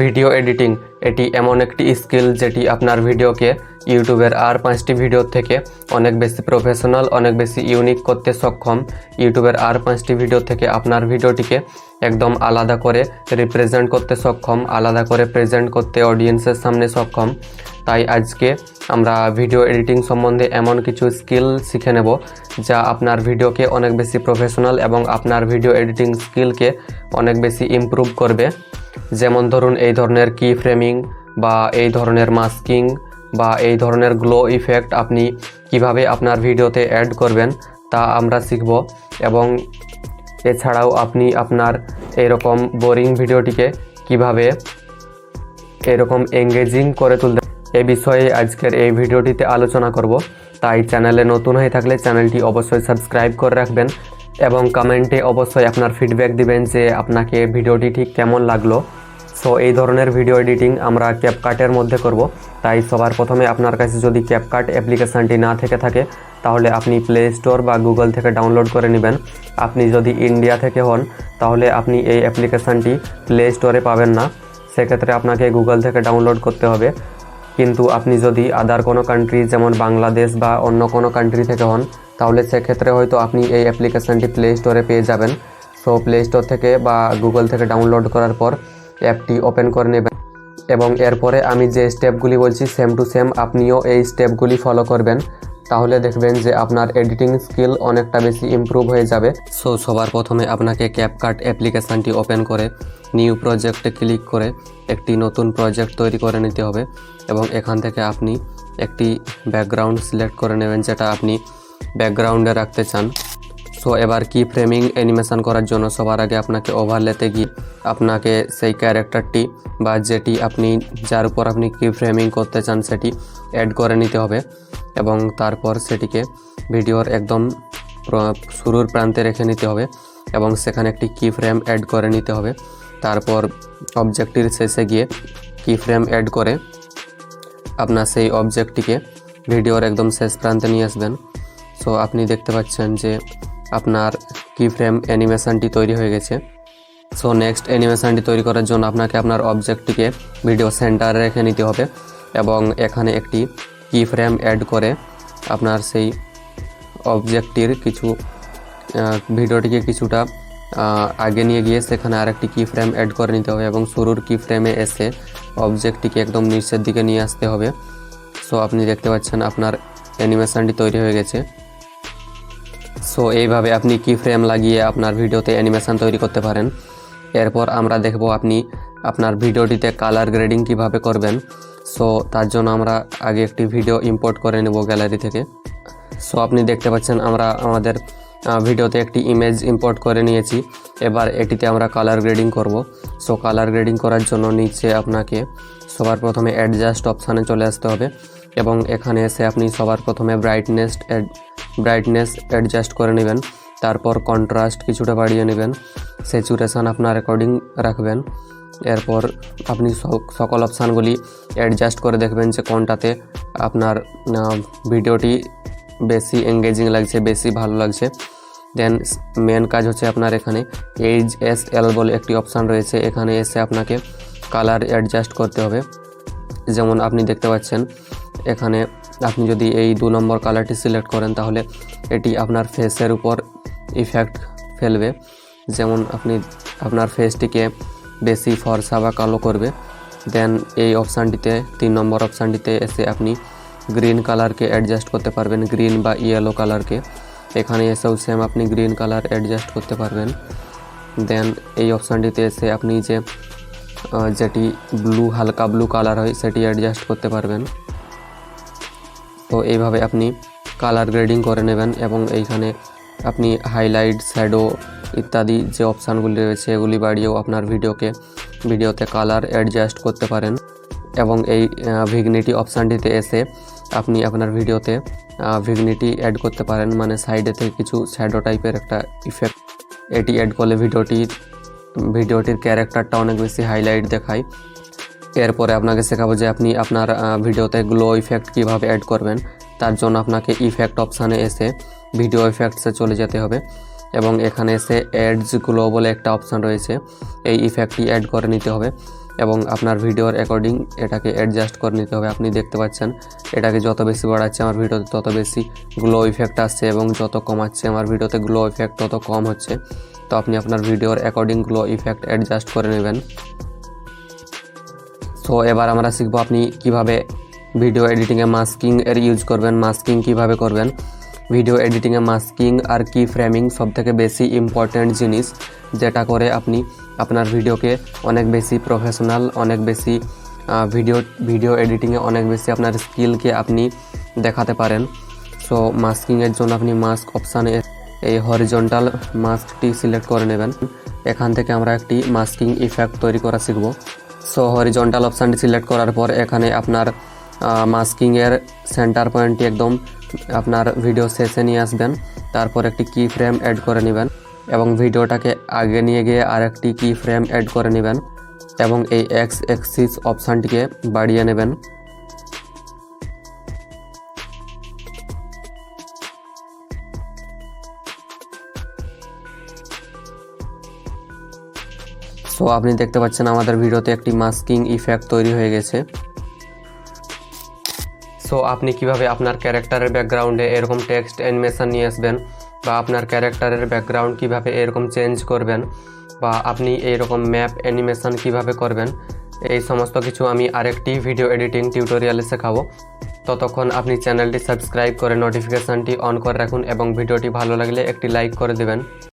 Video editing. এটি এমন একটি স্কিল যেটি আপনার ভিডিওকে ইউটিউবের আর পাঁচটি ভিডিও থেকে অনেক বেশি প্রফেশনাল অনেক বেশি ইউনিক করতে সক্ষম। ইউটিউবের আর পাঁচটি ভিডিও থেকে আপনার ভিডিওটিকে একদম আলাদা করে রিপ্রেজেন্ট করতে সক্ষম, আলাদা করে প্রেজেন্ট করতে অডিয়েন্সের সামনে সক্ষম। তাই আজকে আমরা ভিডিও এডিটিং সম্বন্ধে এমন কিছু স্কিল শিখে নেব যা আপনার ভিডিওকে অনেক বেশি প্রফেশনাল এবং আপনার ভিডিও এডিটিং স্কিলকে অনেক বেশি ইমপ্রুভ করবে। যেমন ধরুন এই ধরনের কি ফ্রেমিং বা এই ধরনের মাস্কিং বা এই ধরনের গ্লো ইফেক্ট আপনি কীভাবে আপনার ভিডিওতে অ্যাড করবেন তা আমরা শিখব এবং এছাড়াও আপনি আপনার এরকম বোরিং ভিডিওটিকে কীভাবে এরকম এঙ্গেজিং করে তুলতে এ বিষয়ে আজকের এই ভিডিওটিতে আলোচনা করব। তাই চ্যানেলে নতুন হয়ে থাকলে চ্যানেলটি অবশ্যই সাবস্ক্রাইব করে রাখবেন এবং কমেন্টে অবশ্যই আপনার ফিডব্যাক দিবেন যে আপনাকে ভিডিওটি ঠিক কেমন লাগল। সো এই ধরনের ভিডিও এডিটিং আমরা ক্যাপকাটের মধ্যে করব। তাই সবার প্রথমে আপনার কাছে যদি ক্যাপকাট অ্যাপ্লিকেশানটি না থেকে থাকে, তাহলে আপনি প্লে স্টোর বা গুগল থেকে ডাউনলোড করে নেবেন। আপনি যদি ইন্ডিয়া থেকে হন, তাহলে আপনি এই অ্যাপ্লিকেশানটি প্লে স্টোরে পাবেন না। সেক্ষেত্রে আপনাকে গুগল থেকে ডাউনলোড করতে হবে। কিন্তু আপনি যদি আদার কোনো কান্ট্রি যেমন বাংলাদেশ বা অন্য কোনো কান্ট্রি থেকে হন, তাহলে সেক্ষেত্রে হয়তো আপনি এই অ্যাপ্লিকেশানটি প্লে স্টোরে পেয়ে যাবেন। সো প্লে স্টোর থেকে বা গুগল থেকে ডাউনলোড করার পর অ্যাপটি ওপেন করে নেবেন। এবং এরপরে আমি যে স্টেপগুলি বলছি সেম টু সেম আপনিও এই স্টেপগুলি ফলো করবেন। তাহলে দেখবেন যে আপনার এডিটিং স্কিল অনেকটা বেশি ইমপ্রুভ হয়ে যাবে। সো সবার প্রথমে আপনাকে ক্যাপকাট অ্যাপ্লিকেশানটি ওপেন করে নিউ প্রজেক্টে ক্লিক করে একটি নতুন প্রজেক্ট তৈরি করে নিতে হবে। এবং এখান থেকে আপনি একটি ব্যাকগ্রাউন্ড সিলেক্ট করে নেবেন, যেটা আপনি ব্যাকগ্রাউন্ডে রাখতে চান। সো এবার কি ফ্রেমিং অ্যানিমেশন করার জন্য সবার আগে আপনাকে ওভারলেতে গিয়ে আপনাকে সেই ক্যারেক্টারটি বা যেটি আপনি, যার উপর আপনি কি ফ্রেমিং করতে চান সেটি অ্যাড করে নিতে হবে এবং তারপর সেটিকে ভিডিওর একদম শুরুর প্রান্তে রেখে নিতে হবে এবং সেখানে একটি কি ফ্রেম অ্যাড করে নিতে হবে। তারপর অবজেক্টটির শেষে গিয়ে কি ফ্রেম অ্যাড করে আপনার সেই অবজেক্টটিকে ভিডিওর একদম শেষ প্রান্তে নিয়ে আসবেন। সো আপনি দেখতে পাচ্ছেন যে আপনার কি ফ্রেম অ্যানিমেশনটি তৈরি হয়ে গেছে। সো নেক্সট অ্যানিমেশনটি তৈরি করার জন্য আপনাকে আপনার অবজেক্টটিকে ভিডিও সেন্টারে রেখে নিতে হবে এবং এখানে একটি কি ফ্রেম অ্যাড করে আপনার সেই অবজেক্টটির কিছু ভিডিওটিকে কিছুটা আগে নিয়ে গিয়ে সেখানে আরেকটি কি ফ্রেম অ্যাড করে নিতে হবে এবং শুরুর কি ফ্রেমে এসে অবজেক্টটিকে একদম নিচের দিকে নিয়ে আসতে হবে। সো আপনি দেখতে পাচ্ছেন আপনার অ্যানিমেশনটি তৈরি হয়ে গেছে। সো এইভাবে আপনি কি ফ্রেম লাগিয়ে আপনার ভিডিওতে অ্যানিমেশন তৈরি করতে পারেন। এরপর আমরা দেখব আপনি আপনার ভিডিওটিতে কালার গ্রেডিং কীভাবে করবেন। সো তার জন্য আমরা আগে একটি ভিডিও ইম্পোর্ট করে নেব গ্যালারি থেকে। সো আপনি দেখতে পাচ্ছেন আমরা আমাদের ভিডিওতে একটি ইমেজ ইম্পোর্ট করে নিয়েছি। এবার এটিতে আমরা কালার গ্রেডিং করব। সো কালার গ্রেডিং করার জন্য নিচে আপনাকে সবার প্রথমে অ্যাডজাস্ট অপশানে চলে আসতে হবে। এবং এখানে এসে আপনি সবার প্রথমে ব্রাইটনেস ব্রাইটনেস অ্যাডজাস্ট করে নেবেন। তারপর কন্ট্রাস্ট কিছুটা বাড়িয়ে নেবেন। স্যাচুরেশন আপনার রেকর্ডিং রাখবেন। এরপর আপনি সক- সকল অপশানগুলি অ্যাডজাস্ট করে দেখবেন যে কোনটাতে আপনার ভিডিওটি বেশি এঙ্গেজিং লাগছে, বেশি ভালো লাগছে। দেন মেন কাজ হচ্ছে আপনার এখানে এইচ এস এল বলে একটি অপশান রয়েছে। এখানে এসে আপনাকে কালার অ্যাডজাস্ট করতে হবে। যেমন আপনি দেখতে পাচ্ছেন, এখানে আপনি যদি এই দু নম্বর কালারটি সিলেক্ট করেন, তাহলে এটি আপনার ফেসের উপর ইফেক্ট ফেলবে। যেমন আপনি আপনার ফেসটিকে বেশি ফর্সা বা কালো করবে। দেন এই অপশানটিতে তিন নম্বর অপশানটিতে এসে আপনি গ্রিন কালারকে অ্যাডজাস্ট করতে পারবেন গ্রিন বা ইয়েলো কালারকে এখানে এসেও সেম আপনি গ্রিন কালার অ্যাডজাস্ট করতে পারবেন। দেন এই অপশানটিতে এসে আপনি যে যেটি ব্লু হালকা ব্লু কালার হয়, সেটি অ্যাডজাস্ট করতে পারবেন। তো এইভাবে আপনি কালার গ্রেডিং করে নেবেন এবং এইখানে আপনি হাইলাইট শ্যাডো ইত্যাদি যে অপশানগুলি রয়েছে, এগুলি বাড়িয়েও আপনার ভিডিওকে ভিডিওতে কালার অ্যাডজাস্ট করতে পারেন এবং এই ভিগনিটি অপশানটিতে এসে আপনি আপনার ভিডিওতে ভিগনিটি অ্যাড করতে পারেন। মানে সাইডে থেকে কিছু শ্যাডো টাইপের একটা ইফেক্ট এটি অ্যাড করলে ভিডিওটি ভিডিওটির ক্যারেক্টারটা অনেক বেশি হাইলাইট দেখায়। এরপরে আপনাকে শেখাবো যে আপনি আপনার ভিডিওতে গ্লো ইফেক্ট কীভাবে অ্যাড করবেন, তার জন্য আপনাকে ইফেক্ট অপশানে এসে ভিডিও ইফেক্টসে চলে যেতে হবে এবং এখানে এসে অ্যাডস গ্লো বলে একটা অপশান রয়েছে, এই ইফেক্টটি অ্যাড করে নিতে হবে এবং আপনার ভিডিওর অ্যাকর্ডিং এটাকে অ্যাডজাস্ট করে নিতে হবে। আপনি দেখতে পাচ্ছেন, এটাকে যত বেশি বাড়াচ্ছে আমার ভিডিওতে তত বেশি গ্লো ইফেক্ট আসছে এবং যত কমাচ্ছে আমার ভিডিওতে গ্লো ইফেক্ট তত কম হচ্ছে। তো আপনি আপনার ভিডিওর অ্যাকর্ডিং গ্লো ইফেক্ট অ্যাডজাস্ট করে নেবেন। সো এবার আমরা শিখব আপনি কীভাবে ভিডিও এডিটিংয়ে মাস্কিং এর ইউজ করবেন মাস্কিং কীভাবে করবেন। ভিডিও এডিটিংয়ে মাস্কিং আর কি ফ্রেমিং সব থেকে বেশি ইম্পর্ট্যান্ট জিনিস, যেটা করে আপনি আপনার ভিডিওকে অনেক বেশি প্রফেশনাল অনেক বেশি ভিডিও ভিডিও এডিটিংয়ে অনেক বেশি আপনার স্কিলকে আপনি দেখাতে পারেন। সো মাস্কিংয়ের জন্য আপনি মাস্ক অপশানে এই হরিজন্টাল মাস্কটি সিলেক্ট করে নেবেন। এখান থেকে আমরা একটি মাস্কিং ইফেক্ট তৈরি করা শিখব। সো হরিজন্টাল অপশানটি সিলেক্ট করার পর এখানে আপনার মাস্কিংয়ের সেন্টার পয়েন্টটি একদম আপনার ভিডিও শেষে নিয়ে আসবেন। তারপর একটি কি ফ্রেম অ্যাড করে নেবেন এবং ভিডিওটাকে আগে নিয়ে গিয়ে আর একটি কি ফ্রেম অ্যাড করে নেবেন এবং এই এক্স এক্সিস অপশানটিকে বাড়িয়ে নেবেন। সো আপনি দেখতে পাচ্ছেন আমাদের ভিডিওতে একটি মাস্কিং ইফেক্ট তৈরি হয়ে গেছে। সো আপনি কীভাবে আপনার ক্যারেক্টারের ব্যাকগ্রাউন্ডে এরকম টেক্সট অ্যানিমেশন নিয়ে আসবেন বা আপনার ক্যারেক্টারের ব্যাকগ্রাউন্ড কীভাবে এরকম চেঞ্জ করবেন বা আপনি এইরকম ম্যাপ অ্যানিমেশন কীভাবে করবেন, এই সমস্ত কিছু আমি আরেকটি ভিডিও এডিটিং টিউটোরিয়ালে শেখাবো। ততক্ষণ আপনি চ্যানেলটি সাবস্ক্রাইব করে নোটিফিকেশানটি অন করে রাখুন এবং ভিডিওটি ভালো লাগলে একটি লাইক করে দেবেন।